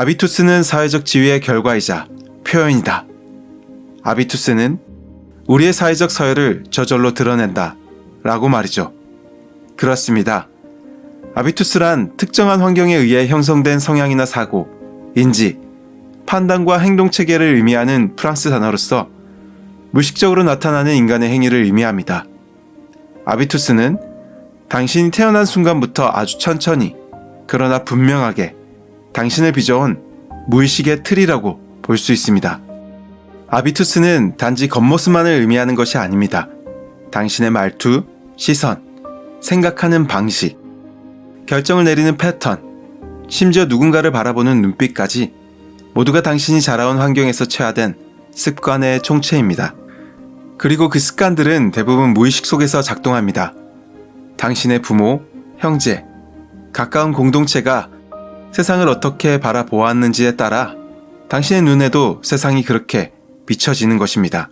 아비투스는 사회적 지위의 결과이자 표현이다. 아비투스는 우리의 사회적 서열을 저절로 드러낸다. 라고 말이죠. 그렇습니다. 아비투스란 특정한 환경에 의해 형성된 성향이나 사고, 인지, 판단과 행동 체계를 의미하는 프랑스 단어로서 무의식적으로 나타나는 인간의 행위를 의미합니다. 아비투스는 당신이 태어난 순간부터 아주 천천히, 그러나 분명하게 당신을 빚어온 무의식의 틀이라고 볼 수 있습니다. 아비투스는 단지 겉모습만을 의미하는 것이 아닙니다. 당신의 말투, 시선, 생각하는 방식, 결정을 내리는 패턴, 심지어 누군가를 바라보는 눈빛까지 모두가 당신이 자라온 환경에서 취하된 습관의 총체입니다. 그리고 그 습관들은 대부분 무의식 속에서 작동합니다. 당신의 부모, 형제, 가까운 공동체가 세상을 어떻게 바라보았는지에 따라 당신의 눈에도 세상이 그렇게 비춰지는 것입니다.